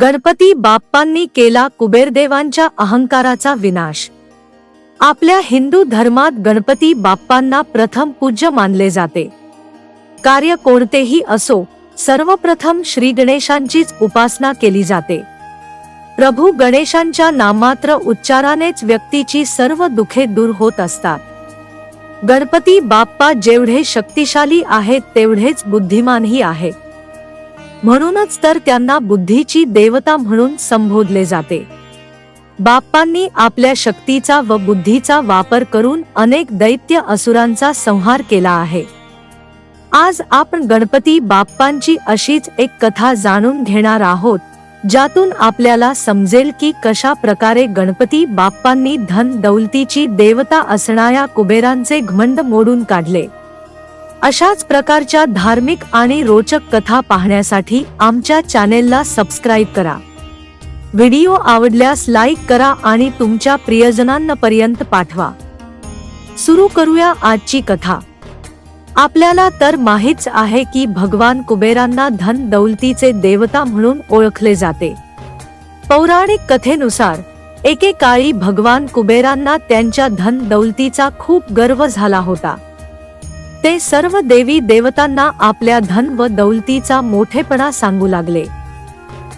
गणपती बाप्पांनी केला कुबेरदेवांच्या अहंकाराचा विनाश. आपल्या हिंदू धर्मात गणपती बाप्पांना प्रथम पूज्य मानले जाते. कार्य कोणतेही असो सर्वप्रथम श्री गणेशांचीच उपासना केली जाते. प्रभू गणेशांच्या नामात्र उच्चारानेच व्यक्तीची सर्व दुखे दूर होत असतात. गणपती बाप्पा जेवढे शक्तिशाली आहेत तेवढेच बुद्धिमानही आहेत. म्हणूनच तर त्यांना बुद्धीची देवता म्हणून संबोधले जाते. बाप्पांनी आपल्या शक्तीचा व बुद्धीचा वापर करून अनेक दैत्य असुरांचा संहार केला आहे. आज आपण गणपती बाप्पांची अशीच एक कथा जाणून घेणार आहोत ज्यातून आपल्याला समजेल की कशा प्रकारे गणपती बाप्पांनी धन दौलतीची देवता असणाऱ्या कुबेरांचे घमंड मोडून काढले. अशाच प्रकारच्या धार्मिक आणि रोचक कथा पाहण्यासाठी आमच्या चॅनेलला सबस्क्राईब करा. व्हिडिओ आवडल्यास लाईक करा आणि तुमच्या प्रियजनांपर्यंत पाठवा. सुरू करूया आजची कथा. आपल्याला तर माहीच आहे की भगवान कुबेरांना धन दौलतीचे देवता म्हणून ओळखले जाते. पौराणिक कथेनुसार एकेकाळी भगवान कुबेरांना त्यांच्या धन दौलतीचा खूप गर्व झाला होता. ते सर्व देवी देवतांना आपल्या धन व दौलतीचा मोठेपणा सांगू लागले.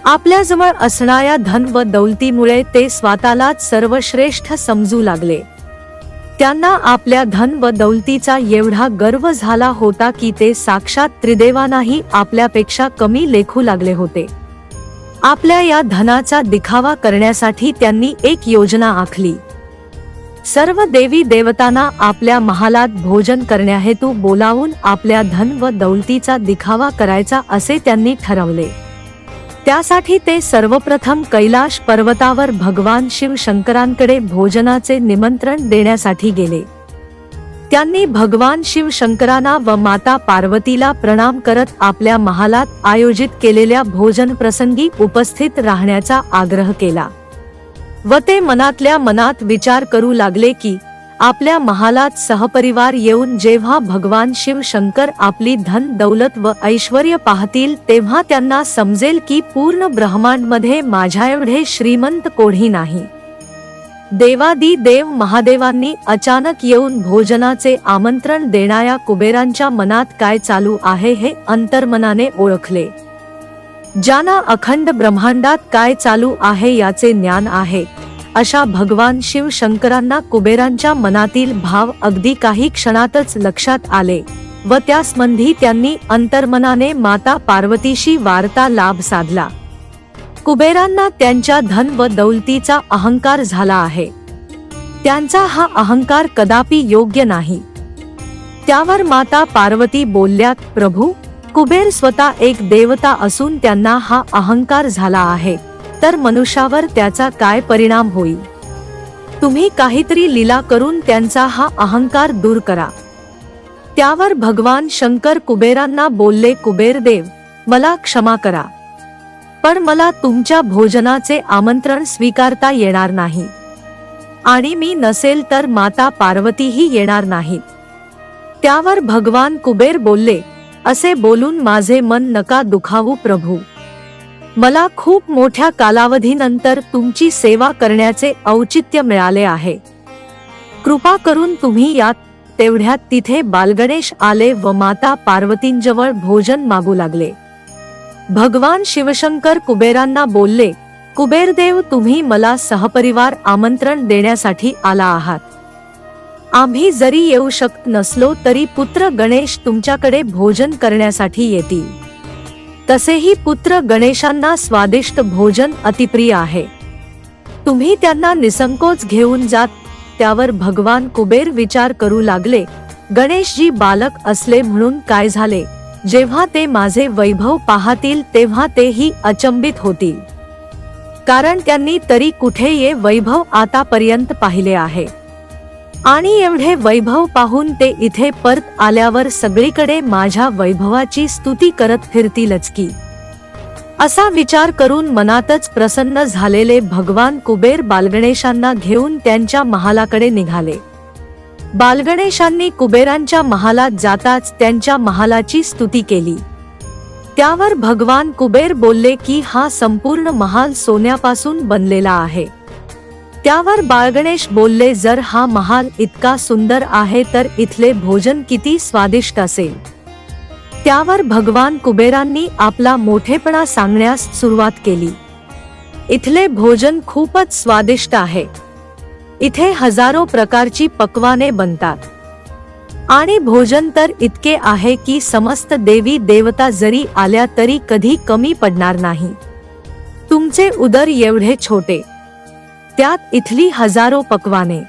आपल्याजवळ असणाऱ्या धन व दौलतीमुळे ते स्वतःलाच सर्वश्रेष्ठ समजू लागले. त्यांना आपल्या धन व दौलतीचा एवढा गर्व झाला होता की ते साक्षात त्रिदेवांनाही आपल्यापेक्षा कमी लेखू लागले होते. आपल्या या धनाचा दिखावा करण्यासाठी त्यांनी एक योजना आखली. सर्व देवी देवतांना आपल्या महालात भोजन करण्याहेतू बोलावून आपल्या धन व दौलतीचा दिखावा करायचा असे त्यांनी ठरवले. त्यासाठी ते सर्वप्रथम कैलाश पर्वतावर भगवान शिव शंकरांकडे भोजनाचे निमंत्रण देण्यासाठी गेले. त्यांनी भगवान शिव शंकरांना व माता पार्वतीला प्रणाम करत आपल्या महालात आयोजित केलेल्या भोजन प्रसंगी उपस्थित राहण्याचा आग्रह केला. व ते मनातल्या मनात विचार करू लागले की आपल्या महालात सहपरिवार येऊन जेव्हा भगवान शिव शंकर आपली धन दौलत व ऐश्वर पाहतील तेव्हा त्यांना समजेल की पूर्ण ब्रह्मांडमध्ये माझ्या एवढे श्रीमंत कोणी नाही. देवादी देव महादेवांनी अचानक येऊन भोजनाचे आमंत्रण देणाऱ्या कुबेरांच्या मनात काय चालू आहे हे अंतर्मनाने ओळखले. ज्यांना अखंड ब्रह्मांडात काय चालू आहे याचे ज्ञान आहे. अशा भगवान शिव शंकरांना कुबेरांच्या मनातील भाव अगदी काही क्षणातच लक्षात आले व त्यासंबंधी त्यांनी अंतर्मनाने माता पार्वतीशी वार्ता लाभ साधला. कुबेरांना त्यांच्या धन व दौलतीचा अहंकार झाला आहे. त्यांचा हा अहंकार कदापि योग्य नाही. त्यावर माता पार्वती बोलल्यात प्रभू कुबेर स्वतः एक देवता असून त्यांना हा अहंकार झाला आहे. तर मनुष्यावर त्याचा काय परिणाम होईल? तुम्ही काहीतरी लीला करून त्यांचा हा अहंकार दूर करा. त्यावर भगवान शंकर कुबेरांना बोलले कुबेरदेव मला क्षमा करा. पण मला तुमच्या भोजनाचे आमंत्रण स्वीकारता येणार नाही. आणि मी नसेल तर माता पार्वतीही येणार नाहीत. त्यावर भगवान कुबेर बोलले असे बोलून माझे मन नका दुखावू प्रभू. मला खूप मोठ्या कालावधीनंतर तुमची सेवा करण्याचे औचित्य मिळाले आहे. कृपा करून तुम्ही यात तेवढ्यात तिथे बालगणेश आले व माता पार्वतींजवळ भोजन मागू लागले. भगवान शिवशंकर कुबेरांना बोलले कुबेरदेव तुम्ही मला सहपरिवार आमंत्रण देण्यासाठी आला आहात. आम्ही जरी येऊ शकत नसलो तरी पुत्र गणेश तुमच्याकडे भोजन करण्यासाठी येतील. तसेही पुत्र गणेशांना स्वादिष्ट भोजन अतिप्रिय आहे. तुम्ही त्यांना निसंकोच घेऊन जात त्यावर भगवान कुबेर विचार करू लागले गणेशजी बालक असले म्हणून काय झाले? जेव्हा ते माझे वैभव पाहतील तेव्हा तेही अचंबित होतील. कारण त्यांनी तरी कुठे ये वैभव आतापर्यंत पाहिले आहे. आणि एवढे वैभव पाहून ते इथे परत आल्यावर सगळीकडे माझ्या वैभवाची स्तुती करत फिरतीलच की. असा विचार करून मनातच प्रसन्न झालेले भगवान कुबेर बालगणेशांना घेऊन त्यांच्या महालाकडे निघाले. बालगणेशांनी कुबेरांच्या महालात जाताच त्यांच्या महालाची स्तुती केली. त्यावर भगवान कुबेर बोलले की हा संपूर्ण महाल सोन्यापासून बनलेला आहे. त्यावर बाळगणेश बोलले जर हा महाल इतका सुंदर आहे तर इथले भोजन किती स्वादिष्ट असेल. त्यावर भगवान कुबेरांनी आपला मोठेपणा सांगण्यास सुरुवात केली. इथले भोजन खूपच स्वादिष्ट आहे. इथे हजारो प्रकारची पक्वाने बनतात. आणि भोजन तर इतके आहे की समस्त देवी देवता जरी आल्या तरी कधी कमी पडणार नाही. तुमचे उदर एवढे छोटे त्यात इथली हजारो पक्वाने.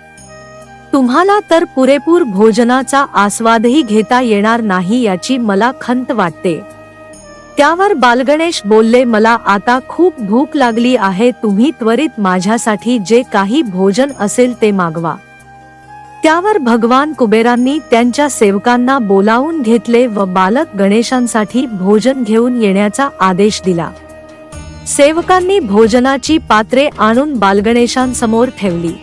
तुम्हाला तर पुरेपूर भोजनाचा आस्वादही घेता येणार नाही याची मला खंत वाटते. त्यावर बालगणेश बोलले मला आता खूप भूक लागली आहे तुम्ही त्वरित माझ्यासाठी जे काही भोजन असेल ते मागवा. त्यावर भगवान कुबेरांनी त्यांच्या सेवकांना बोलावून घेतले व बालक गणेशांसाठी भोजन घेऊन येण्याचा आदेश दिला. सेवकांनी भोजनाची पात्रे आणून बालगणेशांसमोर ठेवली.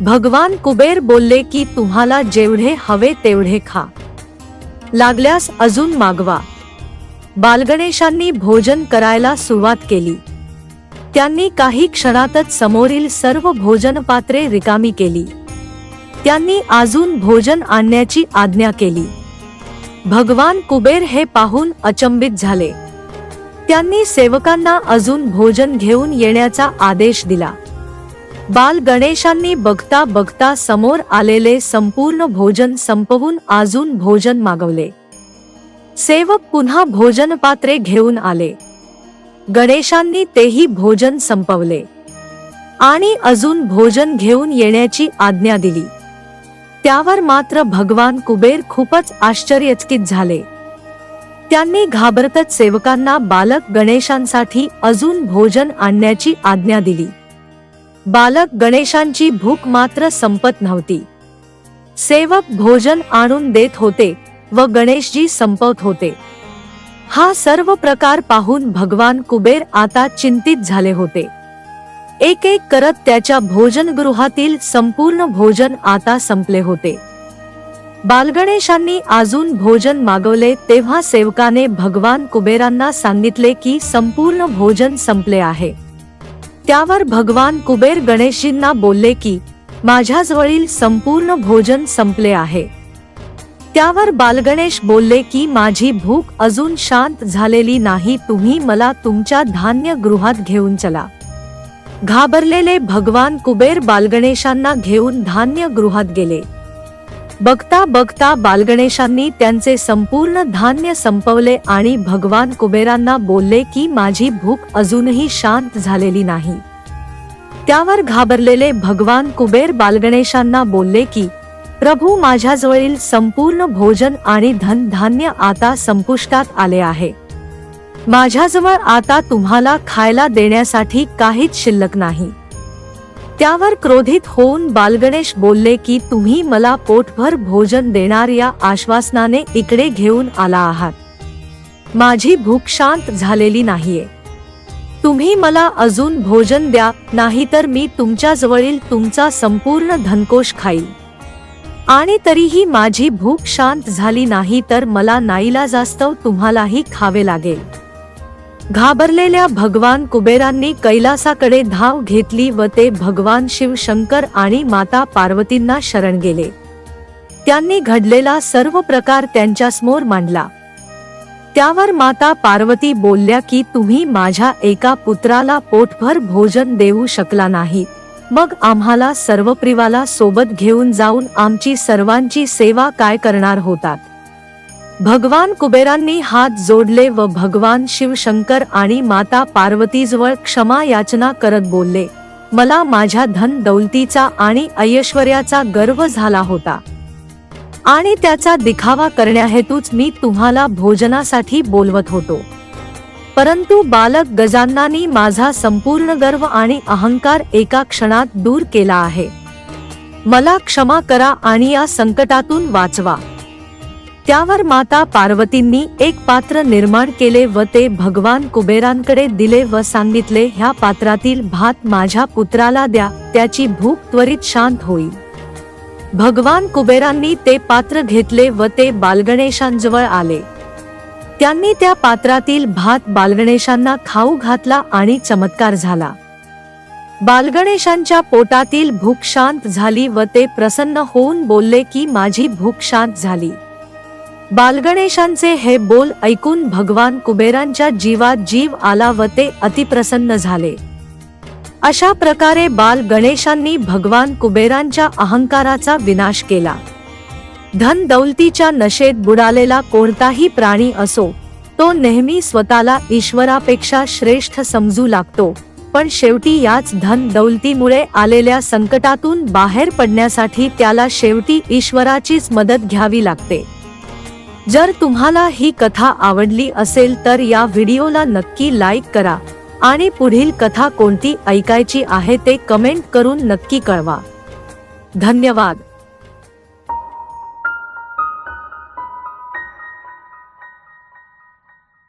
भगवान कुबेर बोलले की तुम्हाला जेवढे हवे तेवढे खा. लागल्यास अजून मागवा. बालगणेशांनी भोजन करायला सुरुवात केली. त्यांनी काही क्षणातच समोरील सर्व भोजन पात्रे रिकामी केली. त्यांनी अजून भोजन आणण्याची आज्ञा केली. भगवान कुबेर हे पाहून अचंबित झाले. त्यांनी सेवकांना अजून भोजन घेऊन येण्याचा आदेश दिला. बाल गणेशांनी बघता बघता समोर आलेले संपूर्ण भोजन संपवून अजून भोजन मागवले. सेवक पुन्हा भोजन पात्रे घेऊन आले. गणेशांनी तेही भोजन संपवले. आणि अजून भोजन घेऊन येण्याची आज्ञा दिली. त्यावर मात्र भगवान कुबेर खूपच आश्चर्यचकित झाले. त्यांनी घाबरतच सेवकांना बालक गणेशांसाठी अजून भोजन आणण्याची आज्ञा दिली. बालक गणेशांची भूक मात्र संपत नव्हती. सेवक भोजन आणून देत होते व गणेशजी संपवत होते. हा सर्व प्रकार पाहून भगवान कुबेर आता चिंतित झाले होते. एक एक करत त्याच्या भोजनगृहातील संपूर्ण भोजन आता संपले होते. बालगणेशांनी अजून भोजन मागवले तेव्हा सेवकाने भगवान कुबेरांना सांगितले की संपूर्ण भोजन संपले आहे. त्यावर भगवान कुबेर गणेशजींना बोलले की माझ्याजवळील संपूर्ण भोजन संपले आहे. त्यावर बालगणेश बोलले की माझी भूक अजून शांत झालेली नाही तुम्ही मला तुमच्या धान्य गृहात घेऊन चला. घाबरलेले भगवान कुबेर बालगणेशांना घेऊन धान्य गृहात गेले. बघता बघता बालगणेशांनी त्यांचे संपूर्ण धान्य संपवले आणि भगवान कुबेरांना बोलले की माझी भूक अजूनही शांत झालेली नाही. त्यावर घाबरलेले भगवान कुबेर बालगणेशांना बोलले की प्रभू माझ्याजवळील संपूर्ण भोजन आणि धन धान्य आता संपुष्टात आले आहे. माझ्याजवळ आता तुम्हाला खायला देण्यासाठी काहीच शिल्लक नाही. त्यावर क्रोधित होऊन बालगणेश बोलले की तुम्ही मला पोटभर भोजन देणार या आश्वासनाने इकडे घेऊन आला आहात. माझी भूक शांत झालेली नाहीये. तुम्ही मला अजून भोजन द्या नाहीतर मी तुमच्याजवळील तुमचा संपूर्ण धनकोश खाईल. आणि तरीही माझी भूक शांत झाली नाही तर मला नाईला जास्तव तुम्हालाही खावे लागेल. घाबरलेल्या भगवान कुबेरांनी कैलासाकडे धाव घेतली व ते भगवान शिव शंकर आणि माता पार्वतींना शरण गेले. त्यांनी घडलेला सर्व प्रकार त्यांच्यासमोर मांडला. त्यावर माता पार्वती बोलल्या की तुम्ही माझ्या एका पुत्राला पोटभर भोजन देऊ शकला नाही. मग आम्हाला सर्व प्रिवाला सोबत घेऊन जाऊन आमची सर्वांची सेवा काय करणार होतात? भगवान कुबेरांनी हात जोडले व भगवान शिवशंकर आणि माता पार्वतीजवळ क्षमा याचना करत बोलले मला माझ्या धन दौलतीचा आणि ऐश्वर्याचा गर्व झाला होता. आणि त्याचा दिखावा करण्याहेतूच मी तुम्हाला भोजनासाठी बोलवत होतो. परंतु बालक गजांनानी माझा संपूर्ण गर्व आणि अहंकार एका क्षणात दूर केला आहे. मला क्षमा करा आणि या संकटातून वाचवा. त्यावर माता पार्वतींनी एक पात्र निर्माण केले व ते भगवान कुबेरांकडे दिले व सांगितले ह्या पात्रातील भात माझ्या पुत्राला द्या त्याची भूक त्वरित शांत होईल. भगवान कुबेरांनी ते पात्र घेतले व ते बालगणेशांजवळ आले. त्यांनी त्या पात्रातील भात बालगणेशांना खाऊ घातला आणि चमत्कार झाला. बालगणेशांच्या पोटातील भूक शांत झाली व ते प्रसन्न होऊन बोलले की माझी भूक शांत झाली. बालगणेशांचे हे बोल ऐकून भगवान कुबेरांच्या जीवात जीव आला व ते अतिप्रसन्न झाले. अशा प्रकारे बाल गणेशांनी भगवान कुबेरांच्या अहंकाराचा विनाश केला. धन दौलतीच्या नशेत बुडालेला कोणताही प्राणी असो तो नेहमी स्वतःला ईश्वरापेक्षा श्रेष्ठ समजू लागतो पण शेवटी याच धन दौलतीमुळे आलेल्या संकटातून बाहेर पडण्यासाठी त्याला शेवटी ईश्वराचीच मदत घ्यावी लागते. जर तुम्हाला ही कथा आवडली असेल तर या व्हिडिओला नक्की लाईक करा. आणि पुढील कथा कोणती ऐकायची आहे ते कमेंट करून नक्की कळवा. धन्यवाद.